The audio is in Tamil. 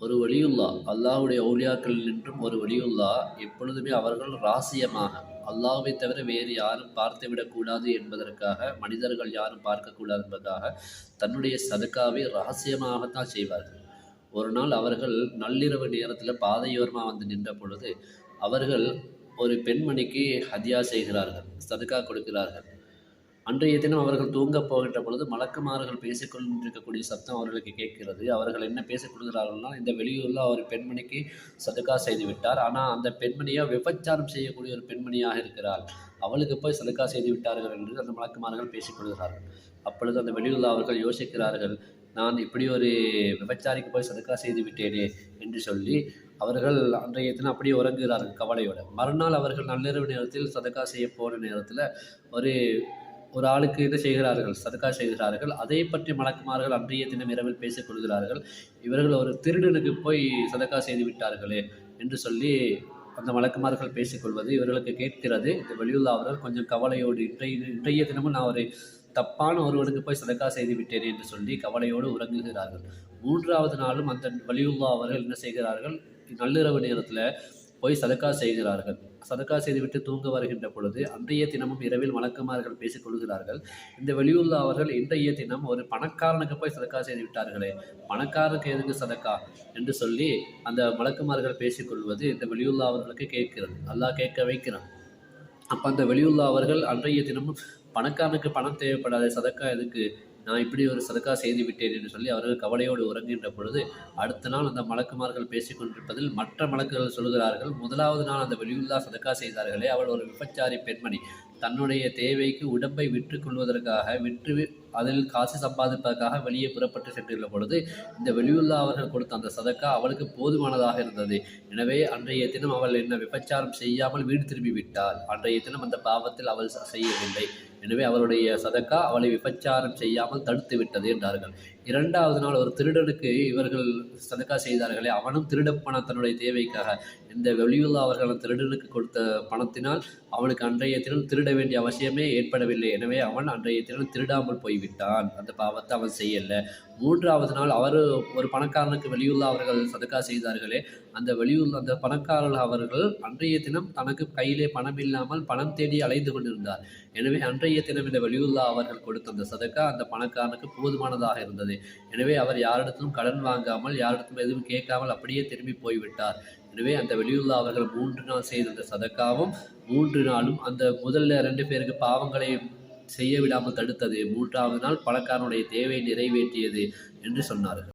ஒரு வழியுல்லா அல்லாஹுடைய ஊழியாக்களில் நின்றும் ஒரு வழியுல்லா எப்பொழுதுமே அவர்கள் ராசியமாக. அல்லாஹ்வை தவிர வேறு யாரும் பார்த்து விடக்கூடாது என்பதற்காக மனிதர்கள் யாரும் பார்க்கக்கூடாது என்பதற்காக தன்னுடைய சதுக்காவை ரகசியமாகத்தான் செய்வார்கள். ஒரு நாள் அவர்கள் நள்ளிரவு நேரத்தில் பாதையோரமாக வந்து நின்ற பொழுது அவர்கள் ஒரு பெண்மணிக்கு ஹதியா செய்கிறார்கள் சதுக்கா கொடுக்கிறார்கள். அன்றைய தினம் அவர்கள் தூங்கப் போகின்ற பொழுது மலக்குமார்கள் பேசிக்கொண்டிருக்கக்கூடிய சத்தம் அவர்களுக்கு கேட்கிறது. அவர்கள் என்ன பேசிக் கொள்கிறார்கள்னா இந்த வெளியூரில் அவர் பெண்மணிக்கு சதுக்கா செய்து விட்டார். ஆனால் அந்த பெண்மணியை விபச்சாரம் செய்யக்கூடிய ஒரு பெண்மணியாக இருக்கிறாள். அவளுக்கு போய் சதுக்கா செய்து விட்டார்கள் என்று அந்த மலக்குமார்கள் பேசிக்கொள்கிறார்கள் அப்பொழுது அந்த வெளியூரில் அவர்கள் யோசிக்கிறார்கள் நான் இப்படி ஒரு விபச்சாரிக்கு போய் சதுக்கா செய்து விட்டேனே என்று சொல்லி அவர்கள் அன்றைய தினம் அப்படியே உறங்குகிறார்கள் கவலையோடு. மறுநாள் அவர்கள் நள்ளிரவு நேரத்தில் சதுக்கா செய்ய போன நேரத்தில் ஒரு ஒரு ஆளுக்கு என்ன செய்கிறார்கள் சதுக்கா செய்கிறார்கள் அதை பற்றி மலக்குமார்கள் அன்றைய தினம் இரவில் பேசிக் கொள்கிறார்கள். இவர்கள் ஒரு திருடனுக்கு போய் சதக்கா செய்து விட்டார்களே என்று சொல்லி அந்த மலக்குமார்கள் பேசிக்கொள்வது இவர்களுக்கு கேட்கிறது. இந்த வெளியுள்ள அவர்கள் கொஞ்சம் கவலையோடு இன்றைய இன்றைய தினமும் நான் ஒரு தப்பான ஒருவனுக்கு போய் சதக்கா செய்து விட்டேன் என்று சொல்லி கவலையோடு உறங்குகிறார்கள். மூன்றாவது நாளும் அந்த வலியுல்லா அவர்கள் என்ன செய்கிறார்கள்? நள்ளிரவு நேரத்தில் போய் சதக்கா செய்கிறார்கள். சதக்கா செய்துவிட்டு தூங்க வருகின்ற பொழுது அன்றைய தினமும் இரவில் வழக்கமார்கள் பேசிக் கொள்கிறார்கள். இந்த வெளியூரில் அவர்கள் இன்றைய தினம் ஒரு பணக்காரனுக்கு போய் சதக்கா செய்து விட்டார்களே பணக்காரனுக்கு எதுக்கு சதக்கா என்று சொல்லி அந்த வழக்கமார்கள் பேசிக்கொள்வது இந்த வெளியூரில் அவர்களுக்கு கேட்கிறது. அல்லாஹ் கேட்க வைக்கிறான். அப்போ அந்த வெளியூரில் அவர்கள் அன்றைய தினமும் பணக்காரனுக்கு பணம் தேவைப்படாத சதக்கா எதுக்கு நான் இப்படி ஒரு சதக்கா செய்து விட்டேன் என்று சொல்லி அவர்கள் கவலையோடு உறங்குகின்ற பொழுது அடுத்த நாள் அந்த மலக்குமார்கள் பேசிக் கொண்டிருப்பதில் மற்ற மலக்குகள் சொல்கிறார்கள் முதலாவது நாள் அந்த வெளியுல்லா சதக்கா செய்தார்களே அவள் ஒரு விபச்சாரி பெண்மணி. தன்னுடைய தேவைக்கு உடம்பை விற்று கொள்வதற்காக விற்று அதில் காசு சம்பாதிப்பதற்காக வெளியே புறப்பட்டு சென்றுள்ள பொழுது இந்த வெளியுல்லா அவர்கள் கொடுத்த அந்த சதக்கா அவளுக்கு போதுமானதாக இருந்தது. எனவே அன்றைய தினம் அவள் என்ன விபச்சாரம் செய்யாமல் வீடு திரும்பி விட்டாள். அன்றைய தினம் அந்த பாவத்தில் அவள் செய்யவில்லை. எனவே அவருடைய சதக்கா அவளை விபச்சாரம் செய்யாமல் தடுத்து விட்டது என்றார்கள். இரண்டாவது நாள் ஒரு திருடனுக்கு இவர்கள் சதக்கா செய்தார்களே அவனும் திருட பணம் தன்னுடைய தேவைக்காக. இந்த வெளியுள்ள அவர்கள் திருடனுக்கு கொடுத்த பணத்தினால் அவனுக்கு அன்றைய தினம் திருட வேண்டிய அவசியமே ஏற்படவில்லை. எனவே அவன் அன்றைய தினம் திருடாமல் போய்விட்டான். அந்த பாவத்தை அவன் செய்யலை. மூன்றாவது நாள் அவர் ஒரு பணக்காரனுக்கு வெளியுள்ள அவர்கள் சதுக்கா செய்தார்களே அந்த வெளியூர் அந்த பணக்காரர்கள் அவர்கள் அன்றைய தினம் தனக்கு கையிலே பணம் இல்லாமல் பணம் தேடி அலைந்து கொண்டிருந்தார். எனவே அன்றைய தினம் இந்த வெளியுல்லா அவர்கள் கொடுத்த அந்த சதக்கா அந்த பணக்காரனுக்கு போதுமானதாக இருந்தது. எனவே அவர் யாரிடத்திலும் கடன் வாங்காமல் யாரிடத்திலும் எதுவும் கேட்காமல் அப்படியே திரும்பி போய்விட்டார். எனவே அந்த வெளியுல்லா அவர்கள் மூன்று நாள் செய்த அந்த சதக்காவும் மூன்று நாளும் அந்த முதல்ல ரெண்டு பேருக்கு பாவங்களை செய்ய விடாமல் தடுத்தது. மூன்றாவது நாள் பணக்காரனுடைய தேவை நிறைவேற்றியது என்று சொன்னார்கள்.